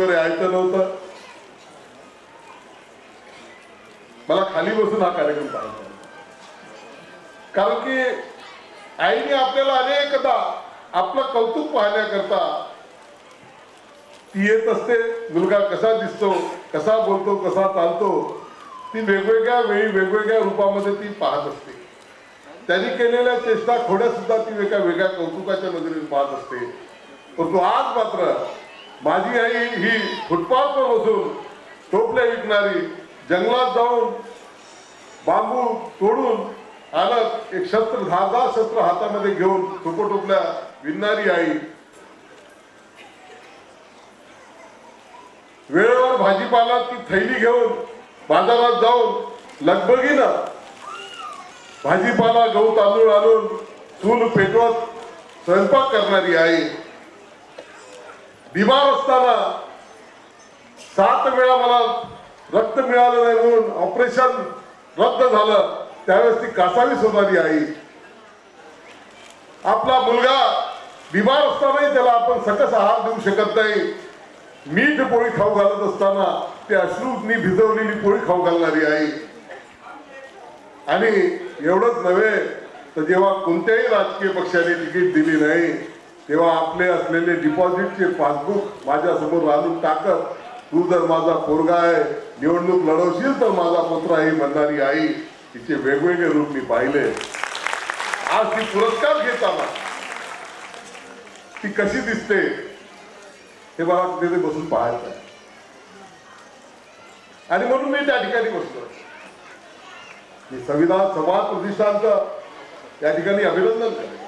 वगैरे यायचं नव्हतं. मला खाली बसून हा कार्यक्रम पाहायचा कारण की आईने आपल्याला अनेकदा आपलं कौतुक पाहण्याकरता ती येत असते मुलगा कसा दिसतो कसा बोलतो कसा चालतो ती वेगवेगळ्या वेळी वेगवेगळ्या रूपामध्ये ती पाहत असते. त्यांनी केलेल्या चेष्टा खोड्या सुद्धा ती एका वेगळ्या कौतुकाच्या नजरेने पाहत असते. परंतु आज मात्र माझी आई ही फुटपाथवर बसून टोपल्या विकणारी जंगलात जाऊन बांबू तोडून आणत एक शस्त्र दहा शस्त्र हातामध्ये घेऊन टोपल्या विणणारी आई. वेळेवर भाजीपाला ती थैली घेऊन बाजारात जाऊन लगबगीनं भाजीपाला गहू तांदूळ आणून चूल पेटवत स्वयंपाक करणारी आई. बिमार असताना सात वेळा मला रक्त मिळालं नाही म्हणून ऑपरेशन रद्द झालं. त्यावेळेस ती कासावी होणारी आई. आपला मुलगा बिमार असतानाही त्याला आपण सकस आहार देऊ शकत नाही. मीठ पोळी खाऊ घालत असताना ते अश्रूनी भिजवलेली पोळी खाऊ घालणारी आई. आणि एवढंच नव्हे तर जेव्हा कोणत्याही राजकीय पक्षाने तिकीट दिली नाही तेव्हा आपले असलेले डिपॉझिटचे पासबुक माझ्यासमोर आणून टाकत तू जर माझा पोरगा आहे निवडणूक लढवशील तर माझा पुत्र आहे म्हणणारी आई तिचे वेगवेगळे रूप मी पाहिले. आज ती पुरस्कार घेताना ती कशी दिसते हे मला तिथे बसून पाहायचं आहे. आणि म्हणून मी त्या ठिकाणी बसलो मी संविधान समाज प्रतिष्ठानचं या ठिकाणी अभिनंदन करेन.